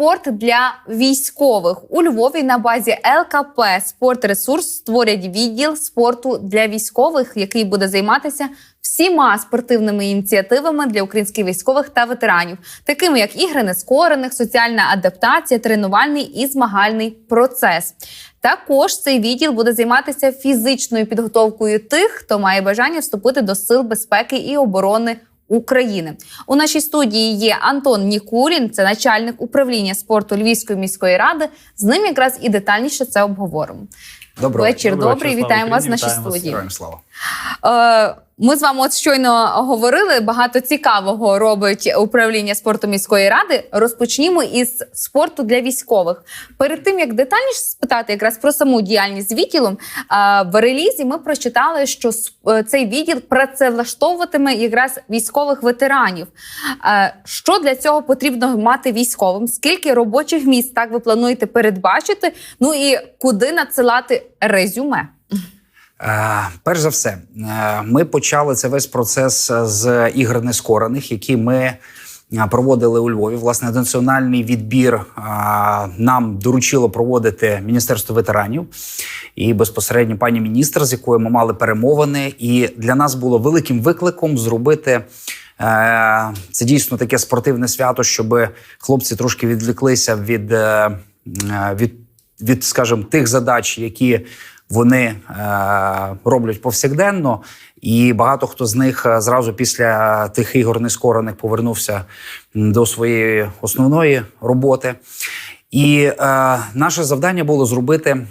спорт для військових у Львові на базі ЛКП «Спортресурс» створять відділ спорту для військових, який буде займатися всіма спортивними ініціативами для українських військових та ветеранів, такими як ігри нескорених, соціальна адаптація, тренувальний і змагальний процес. Також цей відділ буде займатися фізичною підготовкою тих, хто має бажання вступити до сил безпеки і оборони. України у нашій студії є Антон Нікулін, це начальник управління спорту Львівської міської ради. З ним якраз і детальніше це обговоримо. Доброго Вечір Добрий, добрий. Вітаємо вас в нашій студії. Слава. Е, Ми з вами от щойно говорили. Багато цікавого робить управління спорту міської ради. Розпочнімо із спорту для військових. Перед тим як детальніше спитати якраз про саму діяльність з відділом, е, в релізі ми прочитали, що е, цей відділ працевлаштовуватиме якраз військових ветеранів. Що для цього потрібно мати військовим? Скільки робочих місць так ви плануєте передбачити? Ну і куди надсилати резюме? Е, перш за все, е, ми почали це весь процес з ігор нескорених, які ми е, проводили у Львові. Власне, національний відбір е, нам доручило проводити Міністерство ветеранів і безпосередньо пані міністр, з якою ми мали перемовини. І для нас було великим викликом зробити. е, Це дійсно таке спортивне свято, щоб хлопці трошки відвлеклися від, е, е, від, від скажімо, тих задач, які вони е, роблять повсякденно, і багато хто з них е, зразу після тих ігор нескорених повернувся до своєї основної роботи. І е, наше завдання було зробити е,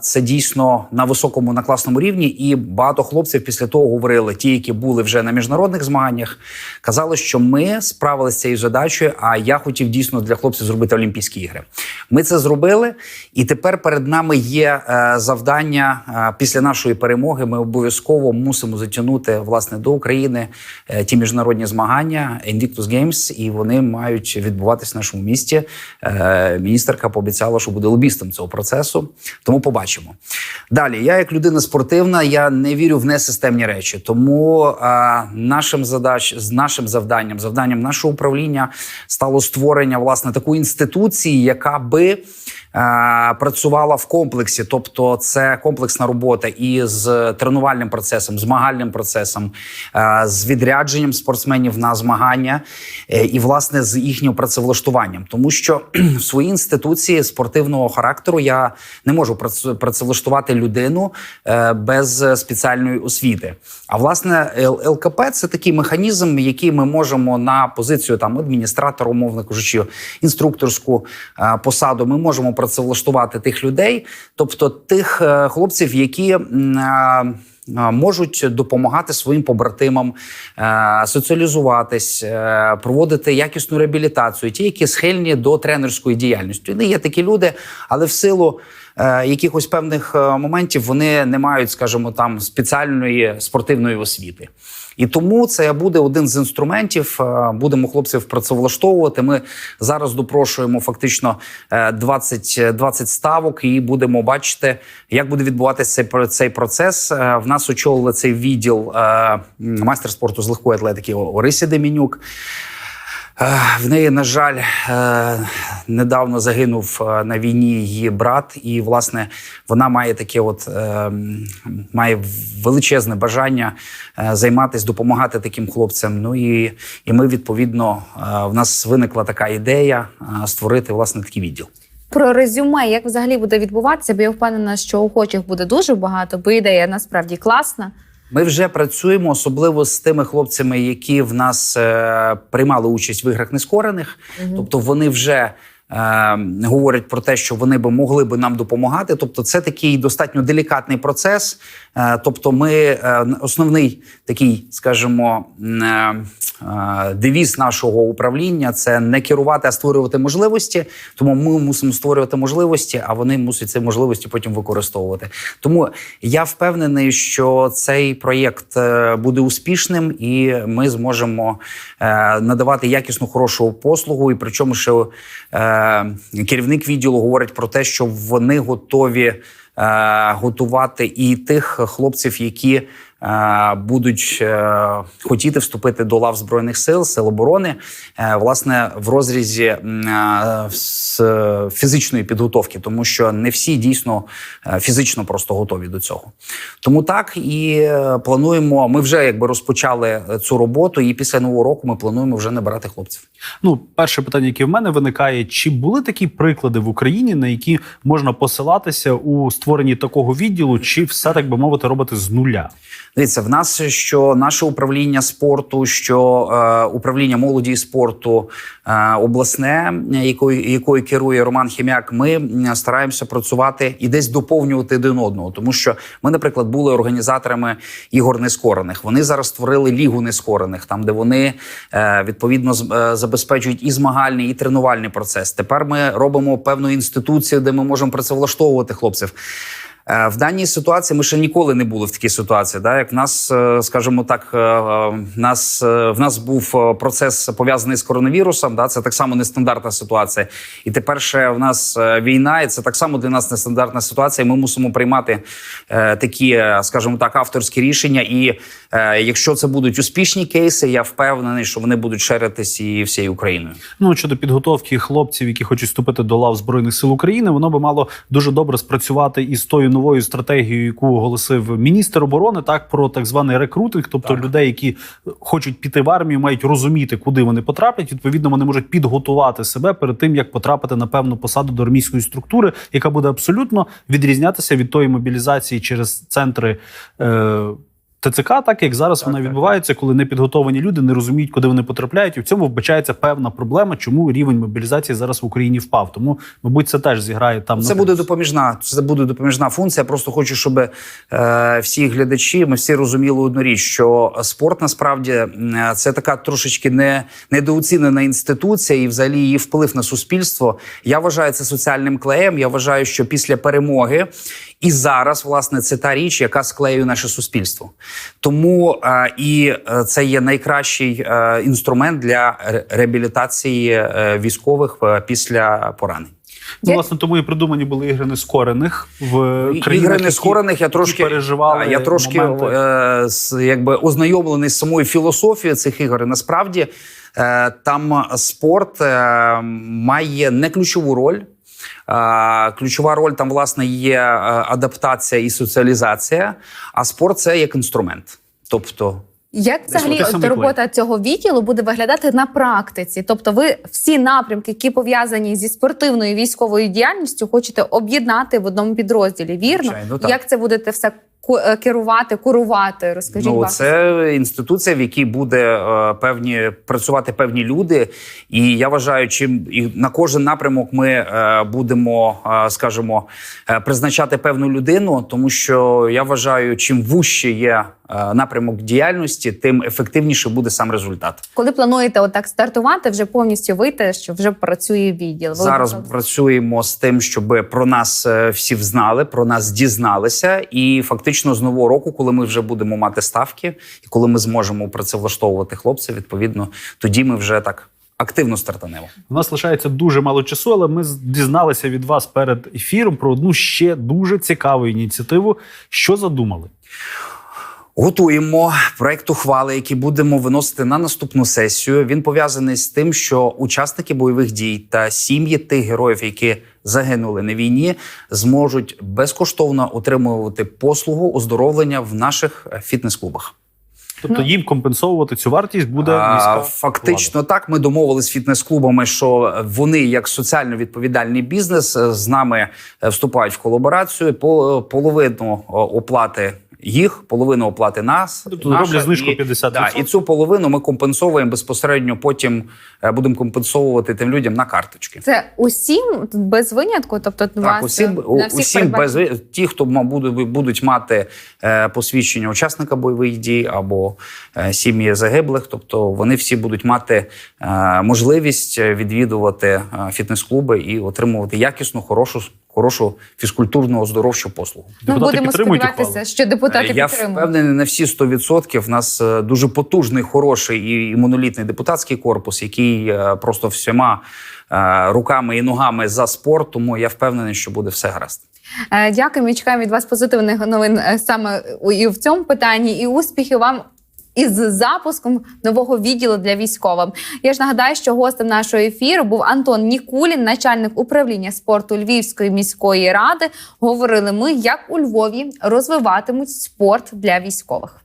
це дійсно на високому на класному рівні. І багато хлопців після того говорили, ті, які були вже на міжнародних змаганнях, казали, що ми справилися з цією задачею. А я хотів дійсно для хлопців зробити Олімпійські ігри. Ми це зробили, і тепер перед нами є е, завдання е, після нашої перемоги. Ми обов'язково мусимо затягнути власне до України е, ті міжнародні змагання Invictus Games, і вони мають відбуватись в нашому місті. Е, Міністерка пообіцяла, що буде лобістом цього процесу. Тому побачимо. Далі, я як людина спортивна, я не вірю в несистемні речі. Тому е, нашим задач з нашим завданням, завданням нашого управління стало створення власне такої інституції, яка би працювала в комплексі, тобто це комплексна робота і з тренувальним процесом, змагальним процесом, е, з відрядженням спортсменів на змагання е, і власне з їхнім працевлаштуванням, тому що в своїй інституції спортивного характеру я не можу прац- працевлаштувати людину е, без спеціальної освіти. А власне ЛКП це такий механізм, який ми можемо на позицію там адміністратора, умовно кажучи, інструкторську е, посаду. Ми можемо працевлаштувати тих людей, тобто тих е, хлопців, які. е, е, Можуть допомагати своїм побратимам соціалізуватись, проводити якісну реабілітацію, ті, які схильні до тренерської діяльності. Не є такі люди, але в силу якихось певних моментів вони не мають, скажімо, там спеціальної спортивної освіти. І тому це буде один з інструментів. Е, Будемо хлопців працевлаштовувати. Ми зараз допрошуємо фактично е, 20, 20 ставок, і будемо бачити, як буде відбуватися цей, цей процес. Е, В нас очолили цей відділ е, майстер спорту з легкої атлетики Орисі Демінюк. Е, В неї, на жаль, е, недавно загинув е, на війні її брат, і власне вона має таке, от має величезне бажання займатися, допомагати таким хлопцям. Ну і, і ми відповідно в нас виникла така ідея створити власне такий відділ. Про резюме, як взагалі буде відбуватися, бо я впевнена, що охочих буде дуже багато, бо ідея насправді класна. Ми вже працюємо, особливо з тими хлопцями, які в нас е, приймали участь в іграх нескорених. Тобто вони вже е, говорять про те, що вони би могли би нам допомагати. Тобто, це такий достатньо делікатний процес. Е, тобто, ми е, основний такий, скажімо, девіз нашого управління це не керувати, а створювати можливості. Тому ми мусимо створювати можливості, а вони мусять ці можливості потім використовувати. Тому я впевнений, що цей проєкт е, буде успішним, і ми зможемо е, надавати якісну хорошу послугу. І причому, що е, керівник відділу говорить про те, що вони готові е, готувати і тих хлопців, які е, будуть е, хотіти вступити до лав збройних сил, сил оборони, е, власне, в розрізі е, з е, фізичної підготовки, тому що не всі дійсно е, фізично просто готові до цього. Тому так і е, плануємо. Ми вже якби розпочали е, цю роботу, і після нового року ми плануємо вже набирати хлопців. Ну, перше питання, яке в мене виникає: чи були такі приклади в Україні, на які можна посилатися у створенні такого відділу, чи все так би мовити робити з нуля? Дивіться, в нас що наше управління спорту, що е, управління молоді і спорту е, обласне, якою якою керує Роман Хім'як, ми стараємося працювати і десь доповнювати один одного. Тому що ми, наприклад, були організаторами ігор нескорених. Вони зараз створили лігу нескорених, там де вони е, відповідно е, забезпечують і змагальний, і тренувальний процес. Тепер ми робимо певну інституцію, де ми можемо працевлаштовувати хлопців. Е, В даній ситуації ми ще ніколи не були в такій ситуації. Да? Як в нас, е, скажімо так, е, нас в нас був процес пов'язаний з коронавірусом. Да? Це так само нестандартна ситуація. І тепер ще в нас війна, і це так само для нас нестандартна ситуація. Ми мусимо приймати такі, скажімо так, авторські рішення. І якщо це будуть успішні кейси, я впевнений, що вони будуть шеритись і всією Україною. Ну щодо підготовки хлопців, які хочуть вступити до лав збройних сил України, воно би мало дуже добре спрацювати із тою новою стратегією, яку оголосив міністр оборони, так про так званий рекрутинг, тобто Так. людей, які хочуть піти в армію, мають розуміти, куди вони потраплять. Відповідно, вони можуть підготувати себе перед тим, як потрапити на певну посаду до армійської структури, яка буде абсолютно відрізнятися від тої мобілізації через центри. Е- ТЦК, так як зараз Так, вона так, відбувається, коли непідготовані люди не розуміють, куди вони потрапляють, і в цьому вбачається певна проблема, чому рівень мобілізації зараз в Україні впав. Тому, мабуть, це теж зіграє там. Це на буде допоміжна. Це буде допоміжна функція. Я просто хочу, щоб е, всі глядачі, ми всі розуміли одну річ, що спорт насправді е, це така трошечки не недооцінена інституція, і взагалі її вплив на суспільство. Я вважаю це соціальним клеєм. Я вважаю, що після перемоги і зараз, власне, це та річ, яка склеює наше суспільство. Тому е, і е, це є найкращий е, інструмент для реабілітації військових після поранень. Ну, Я- власне, тому і придумані були ігри нескорених в країнах, Ігри які- нескорених я трошки переживали. Да, я трошки е, з- якби ознайомлений з самою філософією цих ігор. І Насправді е, там спорт е, має не ключову роль. Ключова роль там власне є е, адаптація і соціалізація, а спорт це як інструмент. Тобто Як взагалі от робота цього відділу буде виглядати на практиці? Тобто, ви всі напрямки, які пов'язані зі спортивною і військовою діяльністю, хочете об'єднати в одному підрозділі. Вірно? Звичайно, так. Як це будете все керувати, курувати? Розкажіть ну, це інституція, в якій буде е, певні працювати певні люди. І я вважаю, чим і на кожен напрямок ми е, будемо, е, скажімо, е, призначати певну людину, тому що я вважаю, чим вужче є е, напрямок діяльності, тим ефективніше буде сам результат. Коли плануєте отак стартувати, вже повністю вийти, що вже працює відділ. Ви Зараз одразу- працюємо з тим, щоб про нас е, всі взнали, про нас дізналися. І фактично з нового року, коли ми вже будемо мати ставки, і коли ми зможемо працевлаштовувати хлопців, відповідно, тоді ми вже так активно стартанемо. У нас лишається дуже мало часу, але ми дізналися від вас перед ефіром про одну ще дуже цікаву ініціативу. Що задумали? Готуємо проект ухвали, який будемо виносити на наступну сесію. Він пов'язаний з тим, що учасники бойових дій та сім'ї тих героїв, які загинули на війні, зможуть безкоштовно отримувати послугу оздоровлення в наших е, фітнес-клубах. Тобто їм компенсовувати цю вартість буде А, міська Фактично так. Ми домовились з фітнес-клубами, що вони, як соціально відповідальний бізнес, е, з нами е, вступають в колаборацію. По половину оплати. Їх половину оплати нас, Тобто наша, роблять знижку і, 50%. Да, і цю половину ми компенсовуємо безпосередньо. Потім е, будемо компенсовувати тим людям на карточки. Це усім без винятку, тобто Так, вас усім, е, на всіх усім без ті, хто ма- будуть, будуть мати е, посвідчення учасника бойових дій або е, сім'ї загиблих, тобто вони всі будуть мати е, можливість відвідувати е, фітнес-клуби і отримувати якісну, хорошу, хорошу фізкультурну оздоровчу послугу. Ну, Депутати будемо сподіватися, що депутати Я підтримують. впевнений на всі 100%. В нас е, дуже потужний, хороший і монолітний депутатський корпус, який е, просто всіма е, руками і ногами за спорт. Тому я впевнений, що буде все гаразд. Дякую, ми чекаємо від вас позитивних новин саме і в цьому питанні, і успіхів вам. Із запуском нового відділу для військових. Я ж нагадаю, що гостем нашого ефіру був Антон Нікулін, начальник управління спорту Львівської міської ради. Говорили ми, як у Львові розвиватимуть спорт для військових.